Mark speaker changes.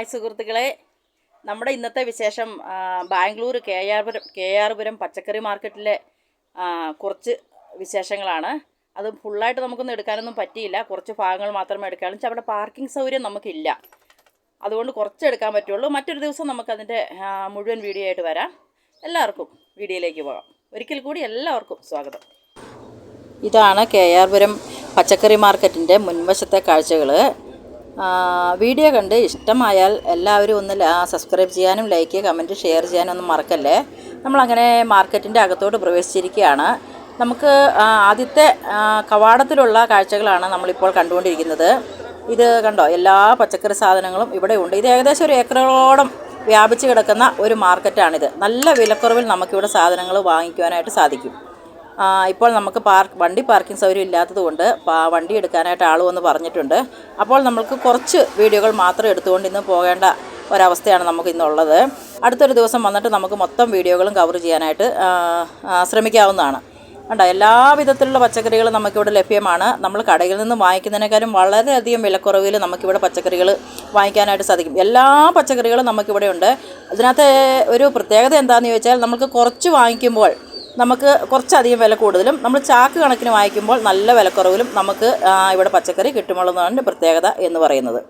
Speaker 1: Hi സുഹൃത്തുക്കളെ. നമ്മുടെ ഇന്നത്തെ വിശേഷം ബാംഗ്ലൂർ കെ ആർപുരം കെ ആർപുരം പച്ചക്കറി മാർക്കറ്റിലെ കുറച്ച് വിശേഷങ്ങളാണ്. അത് ഫുള്ളായിട്ട് നമുക്കൊന്നും എടുക്കാനൊന്നും പറ്റിയില്ല. കുറച്ച് ഭാഗങ്ങൾ മാത്രമേ എടുക്കാനും അവിടെ പാർക്കിംഗ് സൗകര്യം നമുക്കില്ല. അതുകൊണ്ട് കുറച്ച് എടുക്കാൻ പറ്റുള്ളൂ. മറ്റൊരു ദിവസം നമുക്കതിന്റെ മുഴുവൻ വീഡിയോ ആയിട്ട് വരാം. എല്ലാവർക്കും വീഡിയോയിലേക്ക് പോകാം. ഒരിക്കൽ കൂടി എല്ലാവർക്കും സ്വാഗതം. ഇതാണ് കെ ആർപുരം പച്ചക്കറി മാർക്കറ്റിന്റെ മുൻവശത്തെ കാഴ്ചകൾ വീഡിയോ കണ്ട് ഇഷ്ടമായാൽ എല്ലാവരും ഒന്ന് സബ്സ്ക്രൈബ് ചെയ്യാനും ലൈക്ക് കമന്റ് ഷെയർ ചെയ്യാനും ഒന്നും മറക്കല്ലേ? നമ്മളങ്ങനെ മാർക്കറ്റിന്റെ അകത്തോട്ട് പ്രവേശിച്ചിരിക്കുകയാണ്. നമുക്ക് ആദ്യത്തെ കവാടത്തിലുള്ള കാഴ്ചകളാണ് നമ്മളിപ്പോൾ കണ്ടുകൊണ്ടിരിക്കുന്നത്. ഇത് കണ്ടോ? എല്ലാ പച്ചക്കറി സാധനങ്ങളും ഇവിടെ ഉണ്ട്. ഇത് ഏകദേശം ഒരു ഏക്കറോളം വ്യാപിച്ച് കിടക്കുന്ന ഒരു മാർക്കറ്റാണിത് നല്ല വിലക്കുറവിൽ നമുക്കിവിടെ സാധനങ്ങൾ വാങ്ങിക്കുവാനായിട്ട് സാധിക്കും. ഇപ്പോൾ നമുക്ക് പാർക്ക് വണ്ടി പാർക്കിംഗ് സൗകര്യം ഇല്ലാത്തത് കൊണ്ട് വണ്ടി എടുക്കാനായിട്ട് ആൾ വന്ന് പറഞ്ഞിട്ടുണ്ട്. അപ്പോൾ നമുക്ക് കുറച്ച് വീഡിയോകൾ മാത്രം എടുത്തുകൊണ്ട് ഇന്ന് പോകേണ്ട ഒരവസ്ഥയാണ് നമുക്ക് ഇന്നുള്ളത്. അടുത്തൊരു ദിവസം വന്നിട്ട് നമുക്ക് മൊത്തം വീഡിയോകളും കവർ ചെയ്യാനായിട്ട് ശ്രമിക്കാവുന്നതാണ്. കണ്ടോ എല്ലാ വിധത്തിലുള്ള പച്ചക്കറികളും നമുക്കിവിടെ ലഭ്യമാണ്. നമ്മൾ കടയിൽ നിന്ന് വാങ്ങിക്കുന്നതിനേക്കാളും വളരെയധികം വിലക്കുറവിൽ നമുക്കിവിടെ പച്ചക്കറികൾ വാങ്ങിക്കാനായിട്ട് സാധിക്കും. എല്ലാ പച്ചക്കറികളും നമുക്കിവിടെ ഉണ്ട്. അതിനകത്ത് ഒരു പ്രത്യേകത എന്താണെന്ന് ചോദിച്ചാൽ നമുക്ക് കുറച്ച് വാങ്ങിക്കുമ്പോൾ നമുക്ക് കുറച്ചധികം വില കൂടുതലും നമ്മൾ ചാക്ക് കണക്കിന് വാങ്ങിക്കുമ്പോൾ നല്ല വിലക്കുറവിലും നമുക്ക് ഇവിടെ പച്ചക്കറി കിട്ടുമുള്ളതാണ് പ്രത്യേകത എന്ന് പറയുന്നത്.